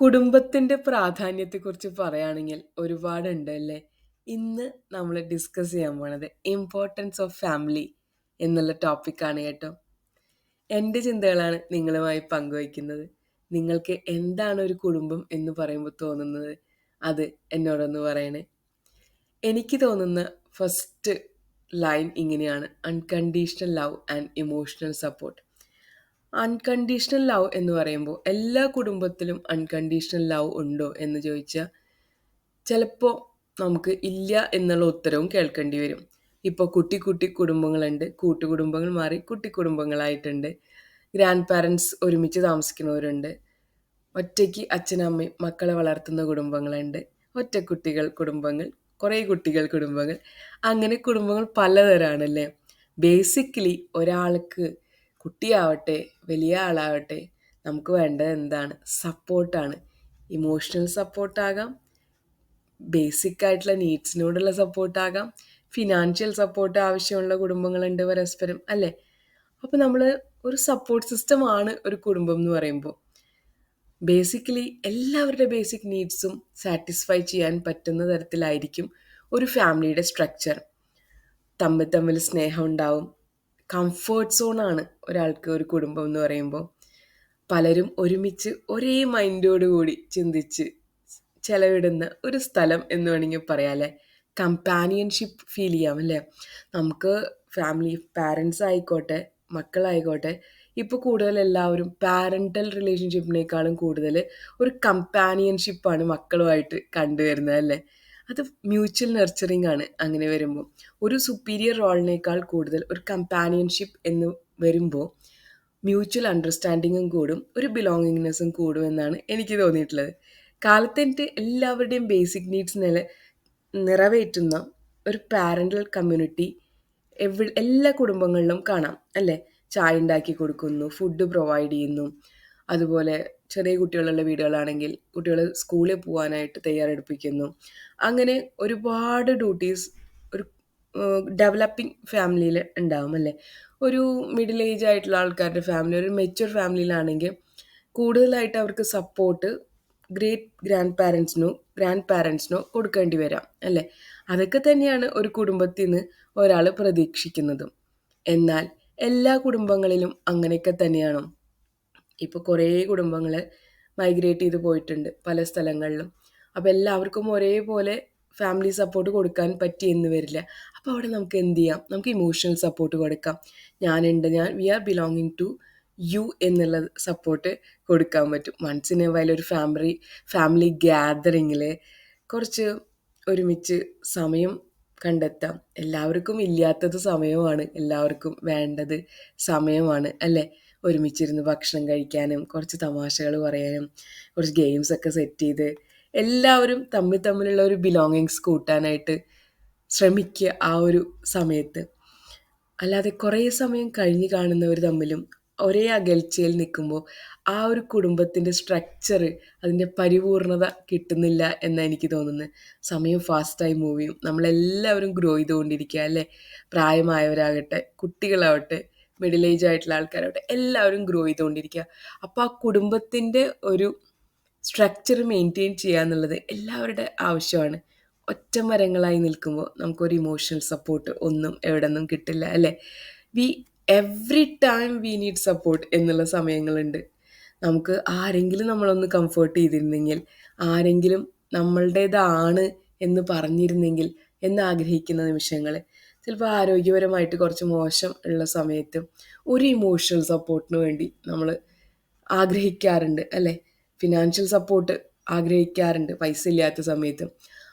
കുടുംബത്തിന്റെ പ്രാധാന്യത്തെക്കുറിച്ച് പറയുകയാണെങ്കിൽ ഒരുപാടുണ്ട് അല്ലേ ഇന്ന് നമ്മൾ ഡിസ്കസ് ചെയ്യാൻ പോണത് ഇമ്പോർട്ടൻസ് ഓഫ് ഫാമിലി എന്നുള്ള ടോപ്പിക്കാണ് കേട്ടോ. എന്റെ ചിന്തകളാണ് നിങ്ങളുമായി പങ്കുവയ്ക്കുന്നത്. നിങ്ങൾക്ക് എന്താണ് ഒരു കുടുംബം എന്ന് പറയുമ്പോൾ തോന്നുന്നത്? അത് എന്നോടൊന്ന് പറയണേ. എനിക്ക് തോന്നുന്ന ഫസ്റ്റ് ലൈൻ ഇങ്ങനെയാണ്. Unconditional love and emotional support unconditional love എന്ന് പറയുമ്പോൾ എല്ലാ കുടുംബത്തിലും അൺകണ്ടീഷണൽ ലവ് ഉണ്ടോ എന്ന് ചോദിച്ചാൽ ചിലപ്പോൾ നമുക്ക് ഇല്ല എന്നുള്ള ഉത്തരവും കേൾക്കേണ്ടി വരും. ഇപ്പോൾ കുട്ടി കുട്ടി കുടുംബങ്ങളുണ്ട് കൂട്ടുകുടുംബങ്ങൾ മാറി കുട്ടി കുടുംബങ്ങളായിട്ടുണ്ട് ഗ്രാൻഡ് പാരൻസ് ഒരുമിച്ച് താമസിക്കുന്നവരുണ്ട് ഒറ്റയ്ക്ക് അച്ഛനമ്മയും മക്കളെ വളർത്തുന്ന കുടുംബങ്ങളുണ്ട് ഒറ്റക്കുട്ടികൾ കുടുംബങ്ങൾ കുറേ കുട്ടികൾ കുടുംബങ്ങൾ അങ്ങനെ കുടുംബങ്ങൾ പലതരാണല്ലേ? ബേസിക്കലി ഒരാൾക്ക് കുട്ടിയാവട്ടെ വലിയ ആളാവട്ടെ നമുക്ക് വേണ്ടത് എന്താണ്? സപ്പോർട്ടാണ് ഇമോഷണൽ സപ്പോർട്ടാകാം ബേസിക് ആയിട്ടുള്ള നീഡ്സിനോടുള്ള സപ്പോർട്ടാകാം ഫിനാൻഷ്യൽ സപ്പോർട്ട് ആവശ്യമുള്ള കുടുംബങ്ങളുണ്ട് പരസ്പരം അല്ലേ? അപ്പോൾ നമ്മൾ ഒരു സപ്പോർട്ട് സിസ്റ്റം ആണ് ഒരു കുടുംബം എന്ന് പറയുമ്പോൾ. ബേസിക്കലി എല്ലാവരുടെ ബേസിക് നീഡ്സും സാറ്റിസ്ഫൈ ചെയ്യാൻ പറ്റുന്ന തരത്തിലായിരിക്കും ഒരു ഫാമിലിയുടെ സ്ട്രക്ചർ തമ്മിൽ തമ്മിൽ സ്നേഹം ഉണ്ടാവും കംഫേർട്ട് സോണാണ് ഒരാൾക്ക് ഒരു കുടുംബം എന്ന് പറയുമ്പോൾ. പലരും ഒരുമിച്ച് ഒരേ മൈൻഡോടുകൂടി ചിന്തിച്ച് ചെലവിടുന്ന ഒരു സ്ഥലം എന്ന് വേണമെങ്കിൽ പറയാം അല്ലേ? കമ്പാനിയൻഷിപ്പ് ഫീൽ ചെയ്യാം അല്ലേ? നമുക്ക് ഫാമിലി പാരൻസ് ആയിക്കോട്ടെ മക്കളായിക്കോട്ടെ ഇപ്പോൾ കൂടുതൽ എല്ലാവരും പാരന്റൽ റിലേഷൻഷിപ്പിനേക്കാളും കൂടുതൽ ഒരു കമ്പാനിയൻഷിപ്പാണ് മക്കളുമായിട്ട് കണ്ടുവരുന്നത് അല്ലേ? അത് മ്യൂച്വൽ നെർച്ചറിങ് ആണ് അങ്ങനെ വരുമ്പോൾ ഒരു സുപ്പീരിയർ റോളിനേക്കാൾ കൂടുതൽ ഒരു കമ്പാനിയൻഷിപ്പ് എന്ന് വരുമ്പോൾ മ്യൂച്വൽ അണ്ടർസ്റ്റാൻഡിങ്ങും കൂടും ഒരു ബിലോങ്ങിങ്നെസ്സും കൂടും എന്നാണ് എനിക്ക് തോന്നിയിട്ടുള്ളത്. കാലത്തിന്റെ എല്ലാവരുടെയും ബേസിക് നീഡ്സ് നില നിറവേറ്റുന്ന ഒരു പാരന്റൽ കമ്മ്യൂണിറ്റി എവി എല്ലാ കുടുംബങ്ങളിലും കാണാം അല്ലേ? ചായ ഉണ്ടാക്കി കൊടുക്കുന്നു ഫുഡ് പ്രൊവൈഡ് ചെയ്യുന്നു അതുപോലെ ചെറിയ കുട്ടികളുള്ള വീടുകളാണെങ്കിൽ കുട്ടികൾ സ്കൂളിൽ പോകാനായിട്ട് തയ്യാറെടുപ്പിക്കുന്നു. അങ്ങനെ ഒരുപാട് ഡ്യൂട്ടീസ് ഒരു ഡെവലപ്പിംഗ് ഫാമിലിയിൽ ഉണ്ടാവും അല്ലേ? ഒരു മിഡിൽ ഏജ് ആയിട്ടുള്ള ആൾക്കാരുടെ ഫാമിലി ഒരു മെച്യൂർ ഫാമിലിയിലാണെങ്കിൽ കൂടുതലായിട്ട് അവർക്ക് സപ്പോർട്ട് ഗ്രേറ്റ് ഗ്രാൻഡ് പാരൻസിനോ ഗ്രാൻഡ് പാരൻസിനോ കൊടുക്കേണ്ടി വരാം അല്ലേ? അതൊക്കെ തന്നെയാണ് ഒരു കുടുംബത്തിൽ നിന്ന് ഒരാൾ പ്രതീക്ഷിക്കുന്നതും. എന്നാൽ എല്ലാ കുടുംബങ്ങളിലും അങ്ങനെയൊക്കെ തന്നെയാണോ. ഇപ്പോൾ കുറേ കുടുംബങ്ങൾ മൈഗ്രേറ്റ് ചെയ്ത് പോയിട്ടുണ്ട് പല സ്ഥലങ്ങളിലും. അപ്പോൾ എല്ലാവർക്കും ഒരേപോലെ ഫാമിലി സപ്പോർട്ട് കൊടുക്കാൻ പറ്റി എന്ന് വരില്ല. അപ്പോൾ അവിടെ നമുക്ക് എന്ത് ചെയ്യാം? നമുക്ക് ഇമോഷണൽ സപ്പോർട്ട് കൊടുക്കാം. ഞാനുണ്ട് ഞാൻ we are belonging to you എന്നുള്ള സപ്പോർട്ട് കൊടുക്കാൻ പറ്റും. വൈൽ ഒരു ഫാമിലി ഫാമിലി ഗ്യാതറിങ്ങിൽ കുറച്ച് ഒരുമിച്ച് സമയം കണ്ടെത്താം. എല്ലാവർക്കും ഇല്ലാത്തത് സമയമാണ്. എല്ലാവർക്കും വേണ്ടത് സമയമാണ് അല്ലേ? ഒരുമിച്ചിരുന്ന് ഭക്ഷണം കഴിക്കാനും കുറച്ച് തമാശകൾ പറയാനും കുറച്ച് ഗെയിംസ് ഒക്കെ സെറ്റ് ചെയ്ത് എല്ലാവരും തമ്മിൽ തമ്മിലുള്ള ഒരു ബിലോങ്ങിങ്സ് കൂട്ടാനായിട്ട് ശ്രമിക്കുക ആ ഒരു സമയത്ത്. അല്ലാതെ കുറേ സമയം കഴിഞ്ഞ് കാണുന്നവർ തമ്മിലും ഒരേ അകൽച്ചയിൽ നിൽക്കുമ്പോൾ ആ ഒരു കുടുംബത്തിന്റെ സ്ട്രക്ചർ അതിന്റെ പരിപൂർണത കിട്ടുന്നില്ല എന്നാണ് എനിക്ക് തോന്നുന്നത്. സമയം ഫാസ്റ്റായി മൂവ് ചെയ്യും. നമ്മളെല്ലാവരും ഗ്രോ ചെയ്തുകൊണ്ടിരിക്കുക അല്ലേ? പ്രായമായവരാകട്ടെ കുട്ടികളാവട്ടെ മിഡിൽ ഏജ് ആയിട്ടുള്ള ആൾക്കാരാവട്ടെ എല്ലാവരും ഗ്രോ ചെയ്തുകൊണ്ടിരിക്കുക അപ്പോൾ ആ കുടുംബത്തിന്റെ ഒരു സ്ട്രക്ചർ മെയിന്റെയിൻ ചെയ്യുക എന്നുള്ളത് എല്ലാവരുടെ ആവശ്യമാണ്. ഒറ്റ മരങ്ങളായി നിൽക്കുമ്പോൾ നമുക്കൊരു ഇമോഷണൽ സപ്പോർട്ട് ഒന്നും എവിടെ നിന്നും കിട്ടില്ല അല്ലേ? We every time we need support എന്നുള്ള സമയങ്ങളുണ്ട്. നമുക്ക് ആരെങ്കിലും നമ്മളൊന്ന് കംഫേർട്ട് ചെയ്തിരുന്നെങ്കിൽ ആരെങ്കിലും നമ്മളുടേതാണ് എന്ന് പറഞ്ഞിരുന്നെങ്കിൽ എന്ന് ആഗ്രഹിക്കുന്ന നിമിഷങ്ങൾ ചിലപ്പോൾ ആരോഗ്യപരമായിട്ട് കുറച്ച് മോശം ഉള്ള സമയത്തും ഒരു ഇമോഷണൽ സപ്പോർട്ടിന് വേണ്ടി നമ്മൾ ആഗ്രഹിക്കാറുണ്ട് അല്ലേ? ഫിനാൻഷ്യൽ സപ്പോർട്ട് ആഗ്രഹിക്കാറുണ്ട് പൈസ ഇല്ലാത്ത സമയത്തും.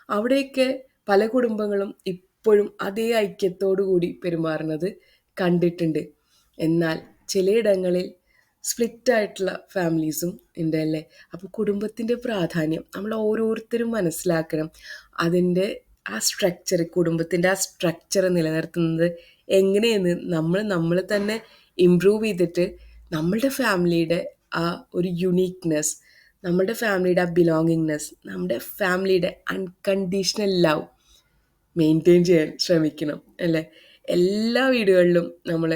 അവിടെയൊക്കെ പല കുടുംബങ്ങളും ഇപ്പോഴും അതേ ഐക്യത്തോടു കൂടി പെരുമാറുന്നത് കണ്ടിട്ടുണ്ട്. എന്നാൽ ചിലയിടങ്ങളിൽ സ്പ്ലിറ്റ് ആയിട്ടുള്ള ഫാമിലീസും ഉണ്ട് അല്ലേ? അപ്പോൾ കുടുംബത്തിന്റെ പ്രാധാന്യം നമ്മൾ ഓരോരുത്തരും മനസ്സിലാക്കണം. അതിന്റെ ആ സ്ട്രക്ചർ കുടുംബത്തിന്റെ ആ സ്ട്രക്ചർ നിലനിർത്തുന്നത് എങ്ങനെയെന്ന് നമ്മൾ നമ്മൾ തന്നെ ഇമ്പ്രൂവ് ചെയ്തിട്ട് നമ്മളുടെ ഫാമിലിയുടെ ആ ഒരു യുണീക്നെസ് നമ്മുടെ ഫാമിലിയുടെ ആ ബിലോങ്ങിങ്നെസ് നമ്മുടെ ഫാമിലിയുടെ അൺകണ്ടീഷണൽ ലവ് മെയിന്റെയിൻ ചെയ്യാൻ ശ്രമിക്കണം അല്ലേ? എല്ലാ വീടുകളിലും നമ്മൾ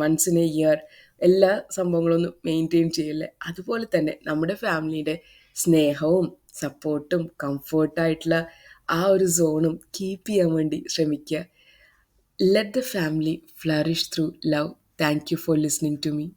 വൺസ് ഇൻ എ ഇയർ എല്ലാ സംഭവങ്ങളൊന്നും മെയിന്റെയിൻ ചെയ്യില്ലേ? അതുപോലെ തന്നെ നമ്മുടെ ഫാമിലിയുടെ സ്നേഹവും സപ്പോർട്ടും കംഫർട്ടായിട്ടുള്ള ആ ഒരു സോണും കീപ്പ് ചെയ്യാൻ വേണ്ടി ശ്രമിക്കുക. Let the family flourish through love thank you for listening to me